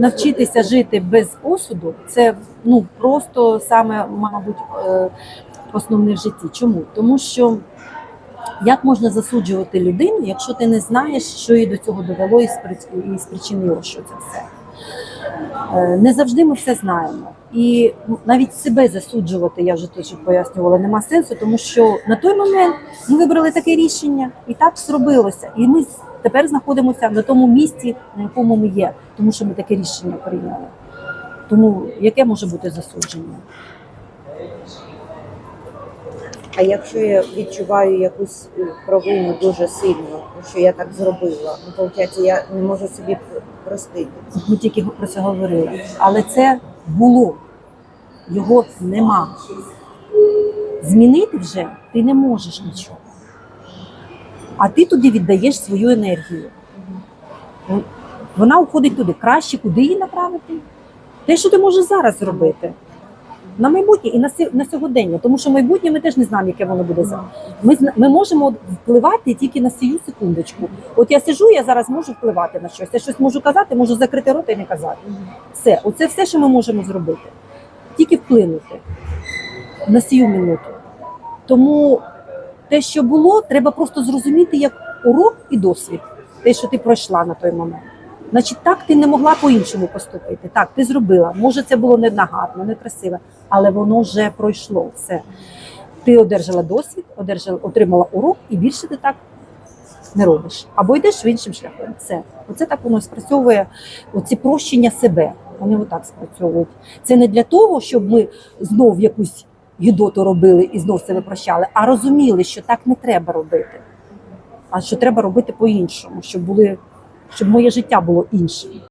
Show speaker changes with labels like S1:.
S1: навчитися жити без осуду це ну просто саме, мабуть, е, основне в житті. Чому? Тому що як можна засуджувати людину, якщо ти не знаєш, що їй до цього довело і спричинило, що це все. Е, Не завжди ми все знаємо. І навіть себе засуджувати, я вже теж пояснювала, нема сенсу, тому що на той момент ми вибрали таке рішення, і так зробилося. І ми тепер знаходимося на тому місці, на якому ми є, тому що ми таке рішення прийняли. Тому яке може бути засудження?
S2: А якщо я відчуваю якусь е, провину дуже сильно, що я так зробила, ну виходить, я не можу собі простити.
S1: Ми тільки про це говорили. Але це було, його нема. Змінити вже ти не можеш нічого. А ти туди віддаєш свою енергію. Вона уходить туди. Краще куди її направити? Те, що ти можеш зараз зробити. На майбутнє і на, на сьогодення, тому що майбутнє ми теж не знаємо, яке воно буде за. Ми, ми можемо впливати тільки на сію секундочку. От я сижу, я зараз можу впливати на щось. Я щось можу казати, можу закрити рот і не казати. Все, оце все, що ми можемо зробити. Тільки вплинути на сію минуту. Тому те, що було, треба просто зрозуміти як урок і досвід, те, що ти пройшла на той момент. Значить, так ти не могла по-іншому поступити. Так, ти зробила. Може, це було не нагарно, не красиво, але воно вже пройшло. Все. Ти одержала досвід, одержала, отримала урок, і більше ти так не робиш. Або йдеш в іншим шляхом. Все. Оце так воно спрацьовує. Оці прощення себе. Вони отак спрацьовують. Це не для того, щоб ми знов якусь гідоту робили і знов себе прощали, а розуміли, що так не треба робити. А що треба робити по-іншому, щоб були, щоб моє життя було іншим.